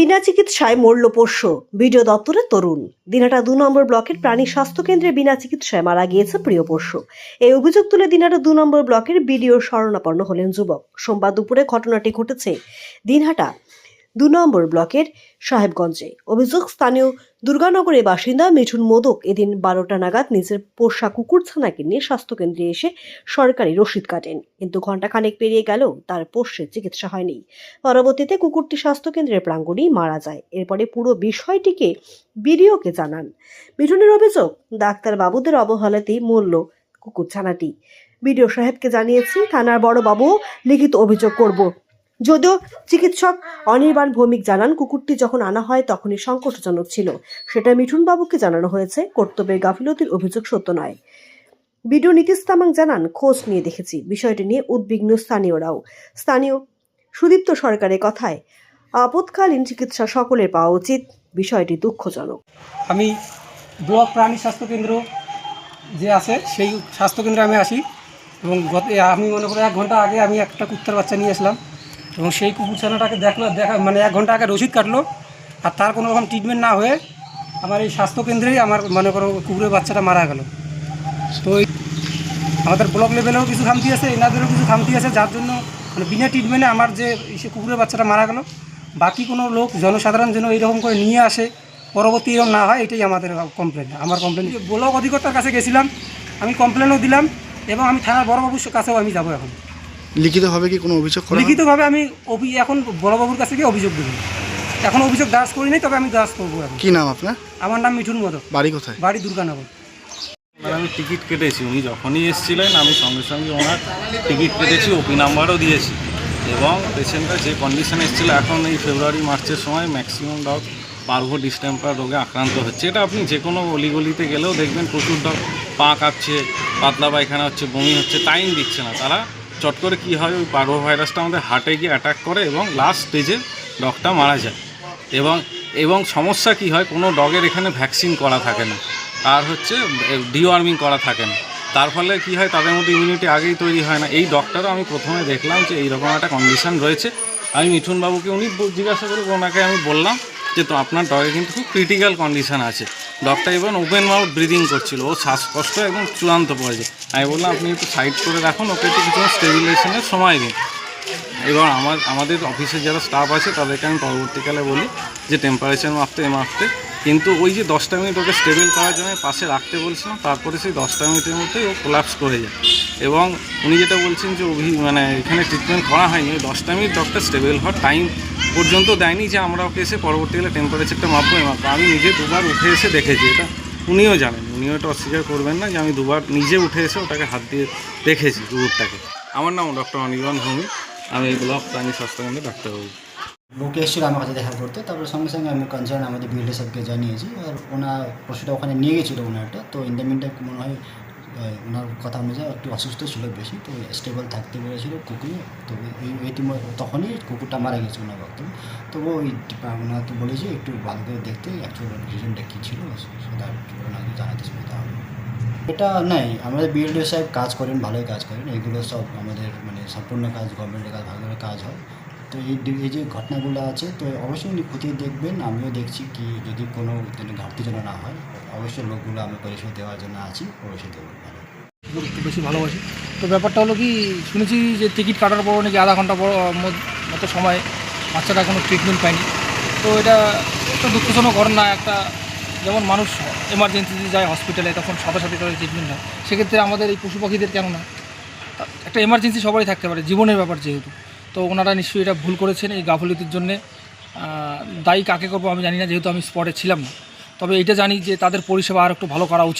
বিনা চিকিৎসায় মরল পোষ্য। বিডিও দপ্তরের তরুণ। দিনাটা দু নম্বর ব্লকের প্রাণী স্বাস্থ্য কেন্দ্রে বিনা চিকিৎসায় মারা গিয়েছে প্রিয় পোষ্য। এই অভিযোগ তুলে দিনহাটা দু নম্বর ব্লকের বিডিও শরণাপন্ন হলেন যুবক। সোমবার দুপুরে ঘটনাটি ঘটেছে দিনহাটা। দু নম্বর ব্লকের সাহেবগঞ্জে। অভিযোগ, স্থানীয় দুর্গানগরের বাসিন্দা মিঠুন মোদক এদিন বারোটা নাগাদ নিজের পোষা কুকুর ছানাকে নিয়ে স্বাস্থ্যকেন্দ্রে এসে সরকারি রসিদ কাটেন। কিন্তু ঘণ্টাখানেক পেরিয়ে গেলেও তার পোষ্যের চিকিৎসা হয়নি। পরবর্তীতে কুকুরটি স্বাস্থ্যকেন্দ্রের প্রাঙ্গণেই মারা যায়। এরপরে পুরো বিষয়টিকে বিডিওকে জানান। মিঠুনের অভিযোগ, ডাক্তার বাবুদের অবহেলাতেই মূল্য কুকুরছানাটি বিডিও সাহেবকে জানিয়েছি, থানার বড় বাবুও লিখিত অভিযোগ করব। যদিও চিকিৎসক অনির্বাণ ভৌমিক জানান, কুকুরটি যখন আনা হয় তখনই সংকটজনক ছিল। সেটা মিঠুন বাবুকে জানানো হয়েছে কর্তব্যের গাফিলতির অভিযোগ সত্য নয়। বিডিও নীতিশ তামাং জানান, খোঁজ নিয়ে দেখেছি। বিষয়টি নিয়ে উদ্বিগ্ন স্থানীয়রাও। স্থানীয় সুদীপ্ত সরকারের কথায়, আপৎকালীন চিকিৎসা সকলের পাওয়া উচিত, বিষয়টি দুঃখজনক। আমি ব্লক প্রাণী স্বাস্থ্য কেন্দ্র যে আছে, সেই স্বাস্থ্যকেন্দ্রে আমি আসি এবং আমি মনে করি এক ঘণ্টা আগে আমি একটা কুত্তার বাচ্চা নিয়ে আসলাম। এবং সেই কুকুরছানাটাকে দেখল দেখা মানে এক ঘণ্টা আগে রসিদ কাটলো, আর তার কোনো রকম ট্রিটমেন্ট না হয়ে আমার এই স্বাস্থ্যকেন্দ্রেই আমার মনে করো কুকুরের বাচ্চাটা মারা গেল। তো আমাদের ব্লক লেভেলেও কিছু খামতি আছে, এনাদেরও কিছু খামতি আছে, যার জন্য মানে বিনা ট্রিটমেন্টে আমার যে কুকুরের বাচ্চাটা মারা গেল, বাকি কোনো লোক, জনসাধারণ যেন এইরকম করে নিয়ে আসে, পরবর্তী এরকম না হয়, এটাই আমাদের কমপ্লেন আমার কমপ্লেন ব্লক অধিকর্তার কাছে গেছিলাম, আমি কমপ্লেনও দিলাম, এবং আমি থানার বড়বাবুর কাছেও আমি যাব এখন। লিখিতভাবে কি কোনো অভিযোগ করা হবে? লিখিতভাবে আমি অভি এখন বড়বাবুর কাছে গিয়ে অভিযোগ দেবো। এখন অভিযোগ দাস করিনি তবে আমি দাস করব এখন। কি নাম আপনার? আমার নাম মিঠুন মদক। বাড়ি কোথায়? বাড়ি দুর্গানগর। মানে আমি টিকিট কেটেছি উনি যখনই এসেছিলেন আমি সঙ্গে সঙ্গে ওনার টিকিট কেটেছি ওপি নাম্বারও দিয়েছি। এবং পেশেন্টটা যে কন্ডিশনে এসেছিল এখন এই ফেব্রুয়ারি মার্চের সময় ম্যাক্সিমাম ডগ পার্ভো ডিস্টেম্পার রোগে আক্রান্ত হচ্ছে। এটা আপনি যে কোনো অলিগলিতে গেলেও দেখবেন প্রচুর ডগ পা কাঁপছে পাতলা পায়খানা হচ্ছে বমি হচ্ছে টাইম দিচ্ছে না। তারা চট করে কী হয়, ওই পার্ভো ভাইরাসটা আমাদের হার্টে গিয়ে অ্যাটাক করে এবং লাস্ট স্টেজে ডগটা মারা যায়। এবং এবং সমস্যা কি হয়, কোনো ডগের এখানে ভ্যাকসিন করা থাকে না। আর হচ্ছে ডিওয়ার্মিং করা থাকে না। তার ফলে কি হয়, তাদের মধ্যে ইমিউনিটি আগেই তৈরি হয় না। এই ডক্টরও আমি প্রথমে দেখলাম যে এইরকম একটা কন্ডিশন রয়েছে। আমি মিঠুন বাবুকে উনি জিজ্ঞাসা করে ওনাকে আমি বললাম যে, তো আপনার ডগে কিন্তু খুব ক্রিটিক্যাল কন্ডিশন আছে। ডগটা ইভেন ওপেন মাউথ ব্রিদিং করছিল। ও শ্বাসকষ্ট এবং চূড়ান্ত পর্যায়ে। আমি বললাম, আপনি একটু সাইড করে রাখুন, ওকে একটু কিছু স্টেবিলাইজেশনের সময় দিন। এবার আমার, আমাদের অফিসের যারা স্টাফ আছে, তাদেরকে আমি পরবর্তীকালে বলি যে টেম্পারেচার মাপতে মাপতে কিন্তু ওই যে দশটা মিনিট ওকে স্টেবল করার জন্য পাশে রাখতে বলছিলাম, তারপরে সেই দশটা মিনিটের মধ্যেই ও কোলাপস করে যায়। এবং উনি যেটা বলছেন যে অভি মানে এখানে ট্রিটমেন্ট করা হয়নি, ওই দশটা মিনিট ডক্টর স্টেবল হওয়ার টাইম পর্যন্ত দেয়নি যে আমরা ওকে এসে পরবর্তীকালে টেম্পারেচারটা মাপবো মাপবো। আমি নিজে দুবার উঠে এসে দেখেছি, এটা উনিও জানেন। উনিও এটা অস্বীকার করবেন না যে আমি দুবার নিজে উঠে এসে ওটাকে হাত দিয়ে দেখেছি কুকুরটাকে আমার নাম ডক্টর অনির্বাণ ভৌমিক। আমি এই ব্লক প্রাণী স্বাস্থ্যকেন্দ্রে ডাক্তারবাবু। লোকে এসেছিল আমার কাছে দেখা করতে, তারপরে সঙ্গে সঙ্গে আমি কনসার্ন আমাদের বিএলএ সাহেবকে জানিয়েছি, আর ওনার পশুটা ওখানে নিয়ে গেছিল ওনারটা, তো ইন দ্য মিনটাইম মনে হয় ওনার কথা অনুযায়ী একটু অসুস্থ ছিল বেশি, তো স্টেবল থাকতে পেরেছিল কুকুর, তো এই তখনই কুকুরটা মারা গেছে ওনার বক্তব্য তবুও ওই ওনাকে বলেছি, একটু ভালো করে দেখতে অ্যাকচুয়াল রিজনটা কী ছিল সেটা ওনাকে জানাতে সুবিধা হবে এটা নাই, আমাদের বিএলডি সাহেব কাজ করেন, ভালোই কাজ করেন, এগুলো সব আমাদের মানে সম্পূর্ণ কাজ গভর্নমেন্টের কাজ, ভালো করে কাজ হয়। তো এই এই যে ঘটনাগুলো আছে, তো অবশ্যই উনি খতিয়ে দেখবেন। আমিও দেখছি কি, যদি কোনো ঘাটতি যেন না হয়, অবশ্যই লোকগুলো আমি পরিষেবা দেওয়ার জন্য আছি অবশ্যই দেবো। ভালো বেশি ভালোবাসি। তো ব্যাপারটা হলো কি, শুনেছি যে টিকিট কাটার পর নাকি আধা ঘণ্টা পর মত- সময় বাচ্চাটা কোনো ট্রিটমেন্ট পায়নি। তো এটা একটা দুঃখজনক ঘটনা, একটা যেমন মানুষ এমার্জেন্সিতে যায় হসপিটালে তখন সাথে সাথে তাদের ট্রিটমেন্ট হয়। সেক্ষেত্রে আমাদের এই পশু পাখিদের কেন না? একটা এমার্জেন্সি সবারই থাকতে পারে, জীবনের ব্যাপার যেহেতু। তো ওনারা নিশ্চয়ই এটা ভুল করেছেন এই গাফলিতির জন্যে। দায়ী কাকে করব আমি জানি না, যেহেতু আমি স্পটে ছিলাম না। তবে এটা জানি যে তাদের পরিষেবা আর একটু ভালো করা উচিত।